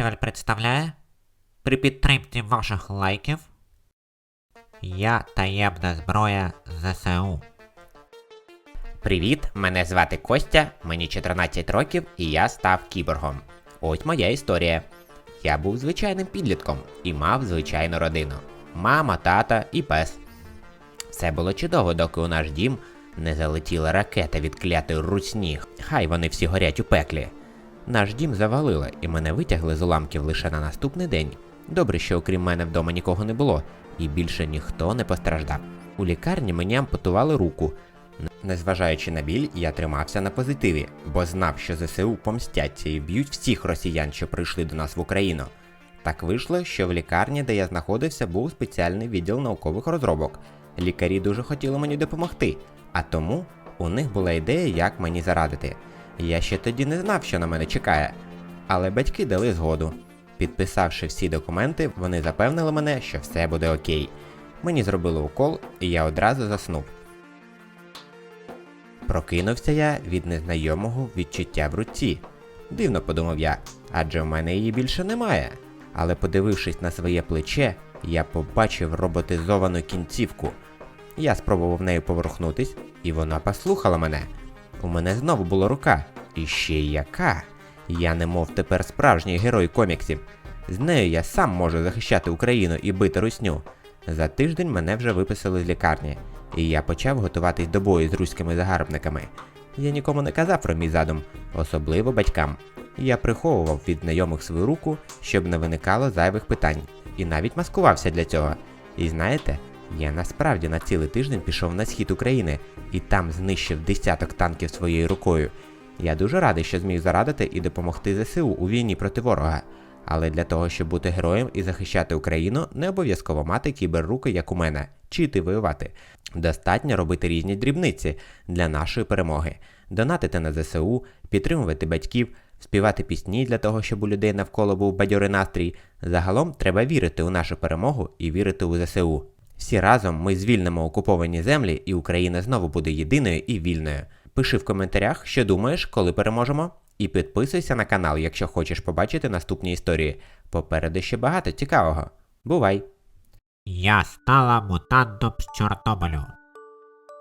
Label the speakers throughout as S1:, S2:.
S1: фестиваль представляє при підтримці ваших лайків Я таємна зброя ЗСУ.
S2: Привіт, мене звати Костя, мені 14 років і я став кіборгом. Ось моя історія. Я був звичайним підлітком і мав звичайну родину: мама, тата і пес. Все було чудово, доки у наш дім не залетіла ракета від клятої русні. Хай вони всі горять у пеклі. Наш дім завалило, і мене витягли з уламків лише на наступний день. Добре, що окрім мене вдома нікого не було, і більше ніхто не постраждав. У лікарні мені ампутували руку. Незважаючи на біль, я тримався на позитиві, бо знав, що ЗСУ помстяться і б'ють всіх росіян, що прийшли до нас в Україну. Так вийшло, що в лікарні, де я знаходився, був спеціальний відділ наукових розробок. Лікарі дуже хотіли мені допомогти, а тому у них була ідея, як мені зарадити. Я ще тоді не знав, що на мене чекає, але батьки дали згоду. Підписавши всі документи, вони запевнили мене, що все буде окей. Мені зробили укол, і я одразу заснув. Прокинувся я від незнайомого відчуття в руці. Дивно подумав я, адже в мене її більше немає. Але подивившись на своє плече, я побачив роботизовану кінцівку. Я спробував нею поверхнутись, і вона послухала мене. У мене знову була рука. І ще яка. Я немов тепер справжній герой коміксів. З нею я сам можу захищати Україну і бити русню. За тиждень мене вже виписали з лікарні, і я почав готуватись до бою з руськими загарбниками. Я нікому не казав про мій задум, особливо батькам. Я приховував від знайомих свою руку, щоб не виникало зайвих питань, і навіть маскувався для цього. І знаєте, я насправді на цілий тиждень пішов на схід України і там знищив десяток танків своєю рукою. Я дуже радий, що зміг зарадити і допомогти ЗСУ у війні проти ворога. Але для того, щоб бути героєм і захищати Україну, не обов'язково мати кіберруки, як у мене, чи йти воювати. Достатньо робити різні дрібниці для нашої перемоги, донатити на ЗСУ, підтримувати батьків, співати пісні для того, щоб у людей навколо був бадьорий настрій. Загалом треба вірити у нашу перемогу і вірити у ЗСУ. Всі разом ми звільнимо окуповані землі, і Україна знову буде єдиною і вільною. Пиши в коментарях, що думаєш, коли переможемо. І підписуйся на канал, якщо хочеш побачити наступні історії. Попереду ще багато цікавого. Бувай!
S1: Я стала мутантом з Чорнобилю.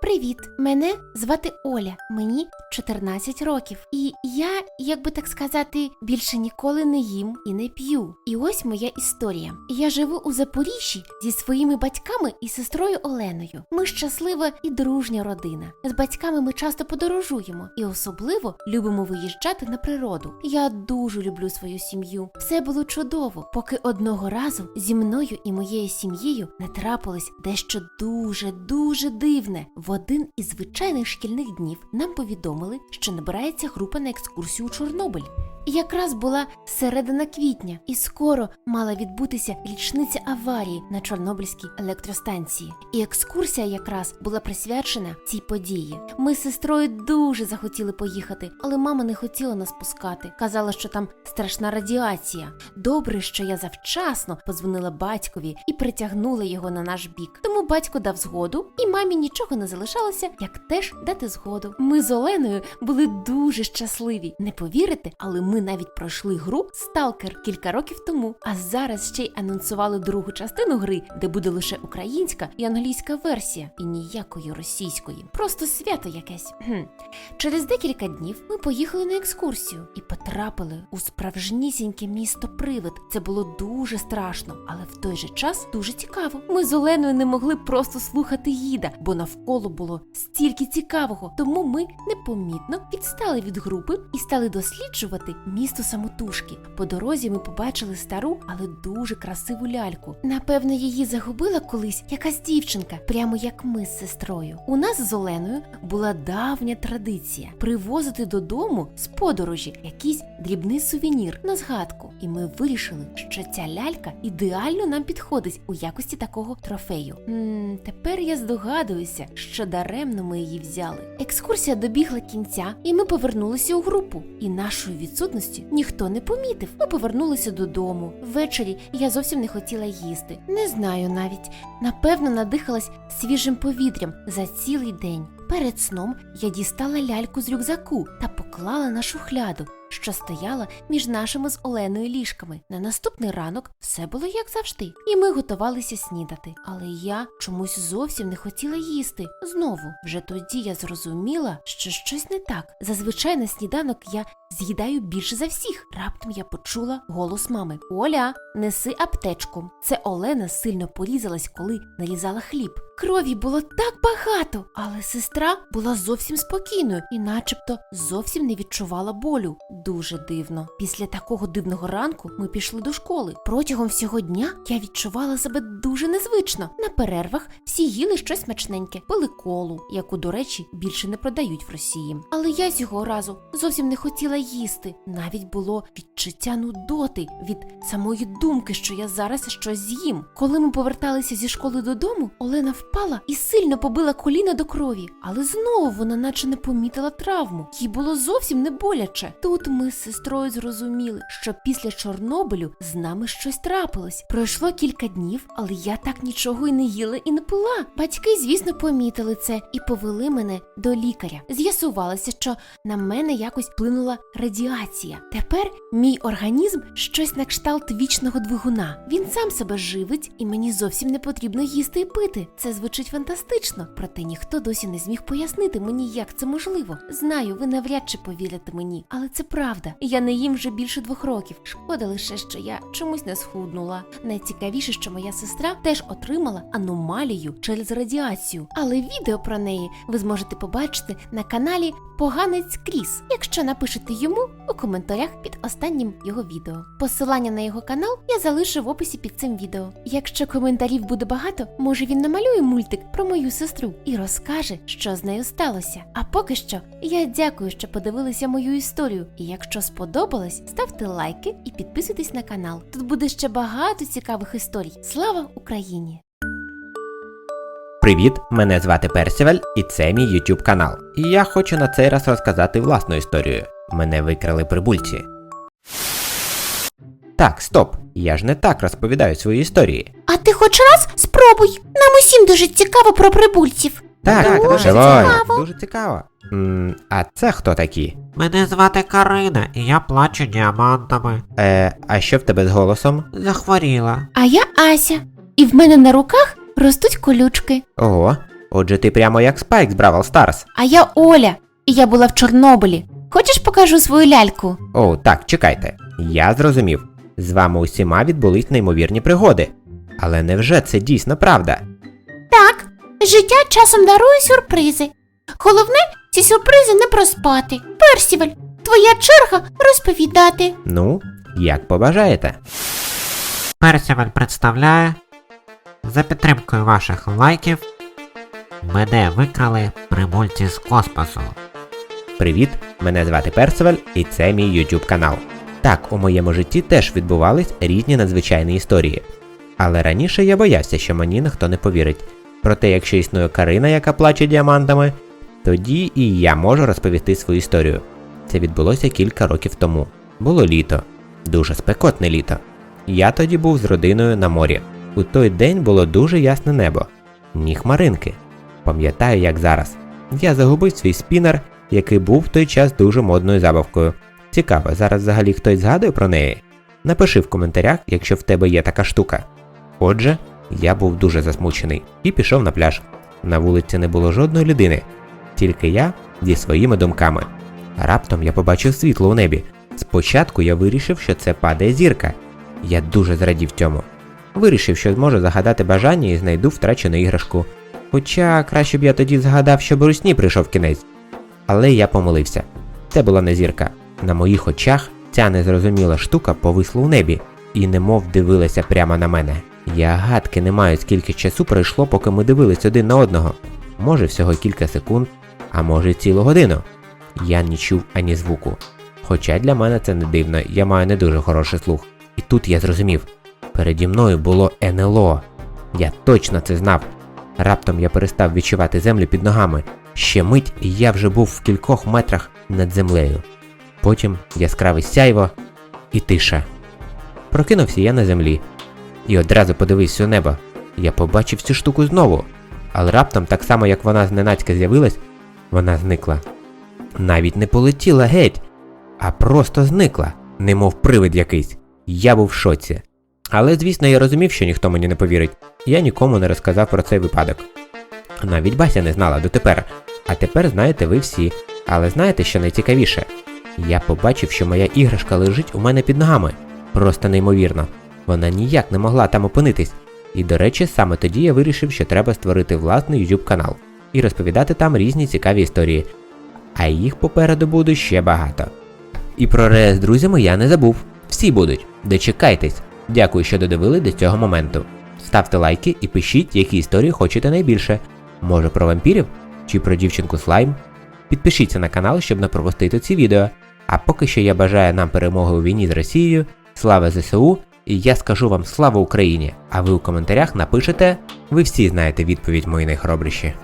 S3: Привіт, мене звати Оля, мені 14 років. І я, як би так сказати, більше ніколи не їм і не п'ю. І ось моя історія. Я живу у Запоріжжі зі своїми батьками і сестрою Оленою. Ми щаслива і дружня родина. З батьками ми часто подорожуємо і особливо любимо виїжджати на природу. Я дуже люблю свою сім'ю. Все було чудово, поки одного разу зі мною і моєю сім'єю не трапилось дещо дуже дуже дивне. В один із звичайних шкільних днів нам повідомили, що набирається група на екскурсію у Чорнобиль. Якраз була середина квітня, і скоро мала відбутися річниця аварії на Чорнобильській електростанції. І екскурсія якраз була присвячена цій події. Ми з сестрою дуже захотіли поїхати, але мама не хотіла нас пускати. Казала, що там страшна радіація. Добре, що я завчасно позвонила батькові і притягнула його на наш бік. Тому батько дав згоду, і мамі нічого не залишалося, як теж дати згоду. Ми з Оленою були дуже щасливі. Не повірите, але ми навіть пройшли гру Сталкер кілька років тому. А зараз ще й анонсували другу частину гри, де буде лише українська і англійська версія, і ніякої російської. Просто свято якесь. Хм. Через декілька днів ми поїхали на екскурсію і потрапили у справжнісіньке місто Привид. Це було дуже страшно, але в той же час дуже цікаво. Ми з Оленою не могли просто слухати гіда, бо навколо було стільки цікавого. Тому ми непомітно відстали від групи і стали досліджувати місто самотужки. По дорозі ми побачили стару, але дуже красиву ляльку. Напевно, її загубила колись якась дівчинка, прямо як ми з сестрою. У нас з Оленою була давня традиція привозити додому з подорожі якийсь дрібний сувенір на згадку. І ми вирішили, що ця лялька ідеально нам підходить у якості такого трофею. м тепер я здогадуюся, що даремно ми її взяли. Екскурсія добігла кінця, і ми повернулися у групу. І нашої відсутності ніхто не помітив. Ми повернулися додому. Ввечері я зовсім не хотіла їсти. Не знаю навіть. Напевно, надихалась свіжим повітрям за цілий день. Перед сном я дістала ляльку з рюкзаку та поклала на шухляду, що стояла між нашими з Оленою ліжками. На наступний ранок все було як завжди, і ми готувалися снідати. Але я чомусь зовсім не хотіла їсти. Знову, вже тоді я зрозуміла, що щось не так. Зазвичай на сніданок я з'їдаю більше за всіх. Раптом я почула голос мами: Оля, неси аптечку. Це Олена сильно порізалась, коли нарізала хліб. Крові було так багато, але сестра була зовсім спокійною і, начебто, зовсім не відчувала болю. Дуже дивно. Після такого дивного ранку ми пішли до школи. Протягом всього дня я відчувала себе дуже незвично. На перервах всі їли щось смачненьке, пили колу, яку, до речі, більше не продають в Росії. Але я цього разу зовсім не хотіла їсти. Навіть було відчуття нудоти від самої думки, що я зараз щось з'їм. Коли ми поверталися зі школи додому, Олена впала і сильно побила коліна до крові, але знову вона наче не помітила травму. Їй було зовсім не боляче. Тут ми з сестрою зрозуміли, що після Чорнобилю з нами щось трапилось. Пройшло кілька днів, але я так нічого і не їла і не пила. Батьки, звісно, помітили це і повели мене до лікаря. З'ясувалося, що на мене якось вплинула радіація. Тепер мій організм щось на кшталт вічного двигуна. Він сам себе живить, і мені зовсім не потрібно їсти і пити. Це звучить фантастично, проте ніхто досі не зміг пояснити мені, як це можливо. Знаю, ви навряд чи повірите мені, але це правда. Я не їм вже більше двох років. Шкода лише, що я чомусь не схуднула. Найцікавіше, що моя сестра теж отримала аномалію через радіацію. Але відео про неї ви зможете побачити на каналі Поганець Кріс, якщо напишете йому у коментарях під останнім його відео. Посилання на його канал я залишу в описі під цим відео. Якщо коментарів буде багато, може він намалює мультик про мою сестру і розкаже, що з нею сталося. А поки що я дякую, що подивилися мою історію. І якщо сподобалось, ставте лайки і підписуйтесь на канал. Тут буде ще багато цікавих історій. Слава Україні!
S2: Привіт, мене звати Персіваль, і це мій YouTube канал. І я хочу на цей раз розказати власну історію. Мене викрали прибульці. Так, стоп. Я ж не так розповідаю свої історії.
S3: А ти хоч раз спробуй. Нам усім дуже цікаво про прибульців.
S2: Так,
S3: Дуже
S2: живой,
S3: цікаво.
S2: дуже цікаво. М, а це хто такі?
S1: Мене звати Карина, і я плачу діамантами.
S2: Е, а що в тебе з голосом?
S1: Захворіла.
S3: А я Ася. І в мене на руках ростуть колючки.
S2: Ого, отже ти прямо як Спайк з Бравл Старс.
S3: А я Оля, і я була в Чорнобилі. Хочеш покажу свою ляльку?
S2: О, так, чекайте. Я зрозумів. З вами усіма відбулись неймовірні пригоди. Але невже це дійсно правда?
S3: Так, життя часом дарує сюрпризи. Головне, ці сюрпризи не проспати. Персіваль, твоя черга розповідати.
S2: Ну, як побажаєте.
S1: Персіваль представляє. За підтримкою ваших лайків. Мене викрали прибульці з космосу.
S2: Привіт, мене звати Персиваль, і це мій YouTube канал. Так, у моєму житті теж відбувались різні надзвичайні історії. Але раніше я боявся, що мені ніхто не повірить. Проте, якщо існує Карина, яка плаче діамантами, тоді і я можу розповісти свою історію. Це відбулося кілька років тому. Було літо, дуже спекотне літо. Я тоді був з родиною на морі. У той день було дуже ясне небо, ні хмаринки. Пам'ятаю, як зараз. Я загубив свій спінер, який був в той час дуже модною забавкою. Цікаво, зараз взагалі хтось згадує про неї? Напиши в коментарях, якщо в тебе є така штука. Отже, я був дуже засмучений і пішов на пляж. На вулиці не було жодної людини, тільки я зі своїми думками. Раптом я побачив світло у небі. Спочатку я вирішив, що це падає зірка. Я дуже зрадів цьому. Вирішив, що зможу загадати бажання і знайду втрачену іграшку. Хоча краще б я тоді згадав, що русні прийшов кінець. Але я помилився. Це була не зірка. На моїх очах ця незрозуміла штука повисла у небі і немов дивилася прямо на мене. Я гадки не маю, скільки часу пройшло, поки ми дивились один на одного. Може всього кілька секунд, а може цілу годину. Я не чув ані звуку. Хоча для мене це не дивно, я маю не дуже хороший слух. І тут я зрозумів: переді мною було НЛО. Я точно це знав. Раптом я перестав відчувати землю під ногами. Ще мить, я вже був в кількох метрах над землею. Потім яскраве сяйво і тиша. Прокинувся я на землі і одразу подивився у небо. Я побачив цю штуку знову, але раптом, так само як вона зненацька з'явилась, вона зникла. Навіть не полетіла геть. а просто зникла, немов привид якийсь. Я був в шоці. Але, звісно, я розумів, що ніхто мені не повірить. Я нікому не розказав про цей випадок. Навіть Бася не знала дотепер. А тепер знаєте ви всі. Але знаєте, що найцікавіше? Я побачив, що моя іграшка лежить у мене під ногами. Просто неймовірно. Вона ніяк не могла там опинитись. І до речі, саме тоді я вирішив, що треба створити власний YouTube канал і розповідати там різні цікаві історії. А їх попереду буде ще багато. І про РЕ з друзями я не забув. Всі будуть. Дочекайтесь. Дякую, що додивили до цього моменту. Ставте лайки і пишіть, які історії хочете найбільше. Може про вампірів чи про дівчинку слайм. Підпишіться на канал, щоб не пропустити ці відео. А поки що я бажаю нам перемоги у війні з Росією, слава ЗСУ, і я скажу вам слава Україні! А ви у коментарях напишете, ви всі знаєте відповідь мої найхробріші.